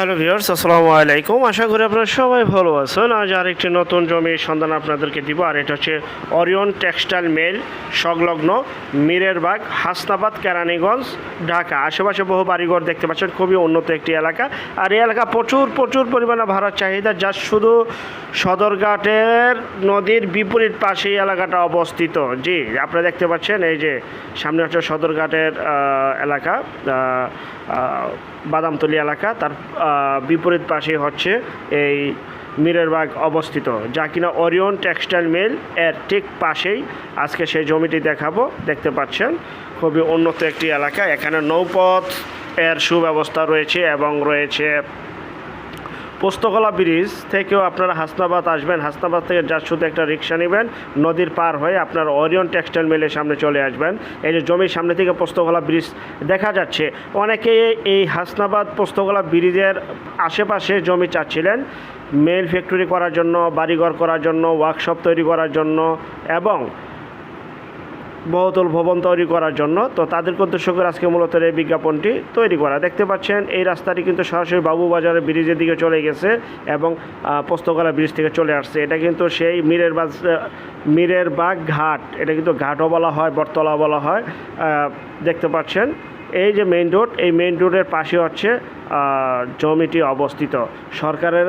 Hello viewers, আসসালামু আলাইকুম। আশা করি আপনারা সবাই ভালো আছেন। আজ আরেকটি নতুন জমির সন্ধান আপনাদেরকে দিব, আর এটা হচ্ছে অরিয়ন টেক্সটাইল মেল সংলগ্ন মিরেরবাগ, হাসনাবাদ, কেরানীগঞ্জ, ঢাকা। আশেপাশে বহু বাড়িঘর দেখতে পাচ্ছেন, খুবই উন্নত একটি এলাকা। আর এই এলাকা প্রচুর প্রচুর পরিমাণে ভাড়ার চাহিদা, যা শুধু সদরঘাটের নদীর বিপরীত পাশে এই এলাকাটা অবস্থিত। জি, আপনারা দেখতে পাচ্ছেন, এই যে সামনে হচ্ছে সদরঘাটের এলাকা। বাদামতলি এলাকা, তার বিপরীত পাশে হচ্ছে এই মিরেরবাগ অবস্থিত, যা কিনা অরিয়ন টেক্সটাইল মিল এর ঠিক পাশেই আজকে সেই জমিটি দেখাবো, দেখতে পাচ্ছেন। খুবই উন্নত একটি এলাকা, এখানে নৌপথ এর সুব্যবস্থা রয়েছে এবং রয়েছে পোস্তকলা ব্রিজ থেকেও আপনারা হাসনাবাদ আসবেন। হাসনাবাদ থেকে যা শুধু একটা রিক্সা নেবেন। নদীর পার হয়ে আপনার অরিয়ন টেক্সটাইল মিলের সামনে চলে আসবেন। এই যে জমির সামনে থেকে পোস্তকলা ব্রিজ দেখা যাচ্ছে। অনেকে এই হাসনাবাদ পোস্তকলা ব্রিজের আশেপাশে জমি চাচ্ছিলেন। মেল ফ্যাক্টরি করার জন্য, বাড়িঘর করার জন্য, ওয়ার্কশপ তৈরি করার জন্য এবং বহুতল ভবন তৈরি করার জন্য। তো তাদের উদ্দেশ্য করে আজকে মূলত এই বিজ্ঞাপনটি তৈরি করা। দেখতে পাচ্ছেন, এই রাস্তাটি কিন্তু সরাসরি বাবুবাজারের ব্রিজের দিকে চলে গেছে এবং পোস্তকলা ব্রিজ থেকে চলে আসছে। এটা কিন্তু সেই মীরের বাজ মীরের বাগ ঘাট এটা কিন্তু ঘাটও বলা হয় বটতলা বলা হয়। দেখতে পাচ্ছেন, এই যে মেইন রোড, এই মেইন রোডের পাশে হচ্ছে জমিটি অবস্থিত। সরকারের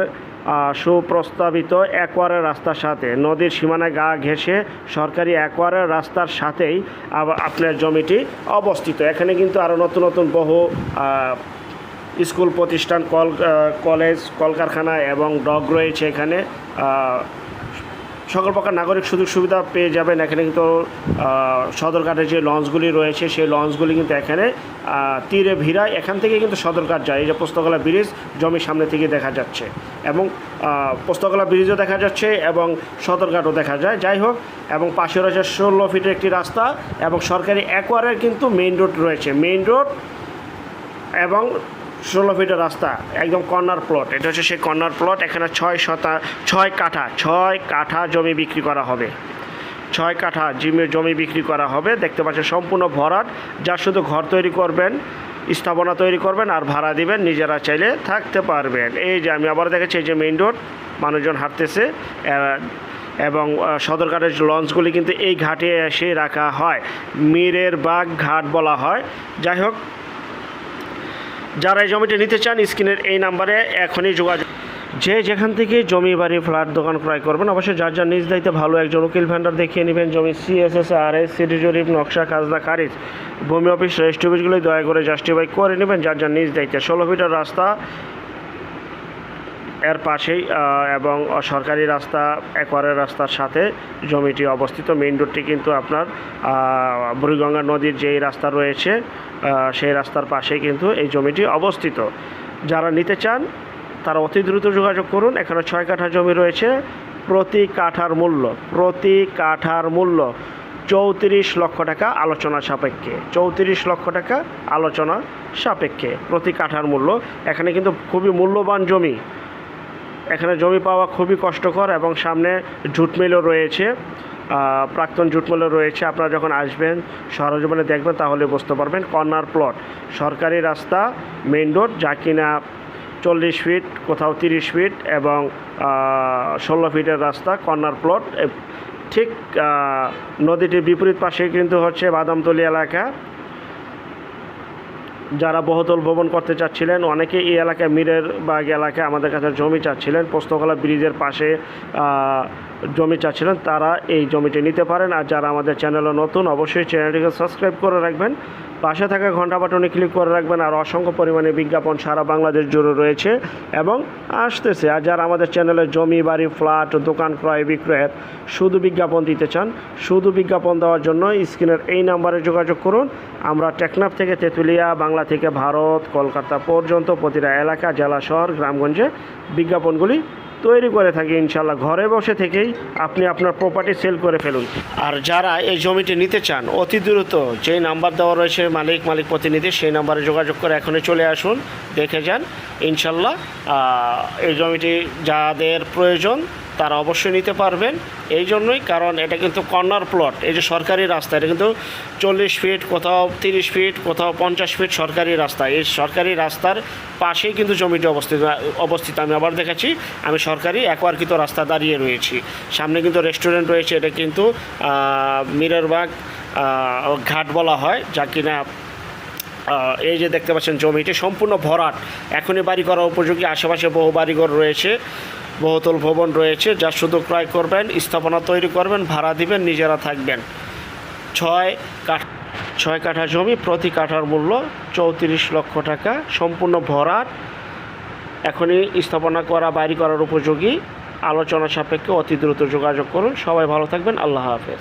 সুপ্রস্তাবিত একোয়ারের রাস্তার সাথে। নদীর সীমানায় গা ঘেঁষে সরকারি একোয়ারের রাস্তার সাথেই আপনার জমিটি অবস্থিত। এখানে কিন্তু আরও নতুন নতুন বহু স্কুল প্রতিষ্ঠান, কল কলেজ, কলকারখানা এবং ডগ রয়েছে এখানে। সকল প্রকার নাগরিক সুযোগ সুবিধা পেয়ে যাবেন। এখানে কিন্তু আহ, সদরঘাটের যে লঞ্চগুলি রয়েছে সেই লঞ্চগুলি কিন্তু এখানে তীরে ভিড়ায়। এখান থেকে কিন্তু সদরঘাট যায়। এই যে পোস্তকলা ব্রিজ জমির সামনে থেকে দেখা যাচ্ছে এবং পোস্তকলা ব্রিজও দেখা যাচ্ছে এবং সদরঘাটও দেখা যায়। যাই হোক এবং পাশে রয়েছে ষোলো ফিটের একটি রাস্তা এবং সরকারি অ্যাকোয়ারের কিন্তু মেইন রোড রয়েছে। মেইন রোড এবং ষোলো ফিটের রাস্তা, একদম কর্নার প্লট এটা হচ্ছে সেই কর্নার প্লট এখানে ছয় শতা ছয় কাঠা ছয় কাঠা জমি বিক্রি করা হবে। ছয় কাঠা জিমের জমি বিক্রি করা হবে। দেখতে পাচ্ছেন সম্পূর্ণ ভরাট, যা শুধু ঘর তৈরি করবেন, স্থাপনা তৈরি করবেন আর ভাড়া দিবেন, নিজেরা চাইলে থাকতে পারবেন। এই যে আমি আবার দেখেছি এই যে মেইন রোড মানুষজন হাঁটতেছে এবং সদরঘাটের লঞ্চগুলি কিন্তু এই ঘাটে এসে রাখা হয়। মীরের বাগ ঘাট বলা হয়। যাই হোক যারা এই জমিটি নিতে চান, স্ক্রিনের এই নাম্বারে এখনই যোগাযোগ যে যেখান থেকে জমি, বাড়ি, ফ্ল্যাট, দোকান ক্রয় করবেন, অবশ্যই যার যার নিজ দায়িত্বে ভালো একজন উকিল ভ্যান্ডার দেখিয়ে নেবেন। জমি সিএসএস আর এস সিটি জরিপ নকশা খাজনা খারিজ ভূমি অফিস, রেজিস্ট্রি অফিসগুলোই দয়া করে জাস্টিফাই করে নেবেন। যার যার নিজ দায়িত্বে ষোলো ফিটার রাস্তা এর পাশেই এবং সরকারি রাস্তা একবারের রাস্তার সাথে জমিটি অবস্থিত। মেইন রোডটি কিন্তু আপনার বুড়িগঙ্গা নদীর যেই রাস্তা রয়েছে সেই রাস্তার পাশেই কিন্তু এই জমিটি অবস্থিত। যারা নিতে চান, তারা অতি দ্রুত যোগাযোগ করুন। এখানে ছয় কাঠা জমি রয়েছে, প্রতি কাঠার মূল্য, প্রতি কাঠার মূল্য চৌত্রিশ লক্ষ টাকা আলোচনা সাপেক্ষে, চৌত্রিশ লক্ষ টাকা আলোচনা সাপেক্ষে প্রতি কাঠার মূল্য। এখানে কিন্তু খুবই মূল্যবান জমি। এখানে জমি পাওয়া খুবই কষ্টকর এবং সামনে জুট মিলও রয়েছে। প্রাক্তন জুট মিলও রয়েছে। আপনারা যখন আসবেন সরজীবনে দেখবেন, তাহলে বুঝতে পারবেন কর্নার প্লট। সরকারি রাস্তা মেইন রোড যা কিনা চল্লিশ ফিট কোথাও তিরিশ ফিট এবং ষোলো ফিটের রাস্তা, কর্নার প্লট। ঠিক নদীটির বিপরীত পাশে কিন্তু হচ্ছে বাদামতলি এলাকা। যারা বহুতল ভবন করতে চাচ্ছিলেন, অনেকে এই এলাকায় মিরের বাগ এলাকায় আমাদের কাছে জমি চাচ্ছিলেন। পোস্তকলা ব্রিজের পাশে জমি চাচ্ছিলেন, তারা এই জমিটি নিতে পারেন। আর যারা আমাদের চ্যানেলে নতুন, অবশ্যই চ্যানেলটিকে সাবস্ক্রাইব করে রাখবেন। পাশে থাকা ঘণ্টা বাটনে ক্লিক করে রাখবেন, আর অসংখ্য পরিমাণে বিজ্ঞাপন সারা বাংলাদেশ জুড়ে রয়েছে এবং আসতেছে। আর যারা আমাদের চ্যানেলে জমি, বাড়ি, ফ্ল্যাট, দোকান ক্রয়, বিক্রয়ের শুধু বিজ্ঞাপন দিতে চান, শুধু বিজ্ঞাপন দেওয়ার জন্য স্ক্রিনের এই নাম্বারে যোগাযোগ করুন। আমরা টেকনাফ থেকে তেঁতুলিয়া, বাংলা থেকে ভারত, কলকাতা পর্যন্ত প্রতিটা এলাকা, জেলা, শহর, গ্রামগঞ্জে বিজ্ঞাপনগুলি তৈরি করে থাকি ইনশাল্লাহ ঘরে বসে থেকেই আপনি আপনার প্রপার্টি সেল করে ফেলুন। আর যারা এই জমিটি নিতে চান, অতি দ্রুত যেই নাম্বার দেওয়া রয়েছে, মালিক মালিক প্রতিনিধি, সেই নাম্বারে যোগাযোগ করে এখনই চলে আসুন, দেখে যান। ইনশাল্লাহ এই জমিটি যাদের প্রয়োজন তারা অবশ্যই নিতে পারবেন। এই জন্যই কারণ এটা কিন্তু কর্নার প্লট। এই যে সরকারি রাস্তা, এটা কিন্তু চল্লিশ ফিট, কোথাও তিরিশ ফিট, কোথাও পঞ্চাশ ফিট সরকারি রাস্তা। এই সরকারি রাস্তার পাশেই কিন্তু জমিটি অবস্থিত অবস্থিত। আমি আবার দেখাচ্ছি, আমি সরকারি একোয়ারকৃত রাস্তা দাঁড়িয়ে রয়েছি। সামনে কিন্তু রেস্টুরেন্ট রয়েছে, এটা কিন্তু মিররবাগ ঘাট বলা হয়, যা কিনা এই যে দেখতে পাচ্ছেন জমিটি সম্পূর্ণ ভরাট। এখনই বাড়ি করা উপযোগী, আশেপাশে বহু বাড়িঘর রয়েছে। বহুতল ভবন রয়েছে, যা শুধু ক্রয় করবেন, স্থাপনা তৈরি করবেন, ভাড়া দিবেন, নিজেরা থাকবেন। ছয় কাঠ ছয় কাঠা জমি প্রতি কাঠার মূল্য চৌত্রিশ লক্ষ টাকা। সম্পূর্ণ ভরাট। এখনই স্থাপনা করা, বাড়ি করার উপযোগী। আলোচনা সাপেক্ষে অতি দ্রুত যোগাযোগ করুন। সবাই ভালো থাকবেন। আল্লাহ হাফেজ।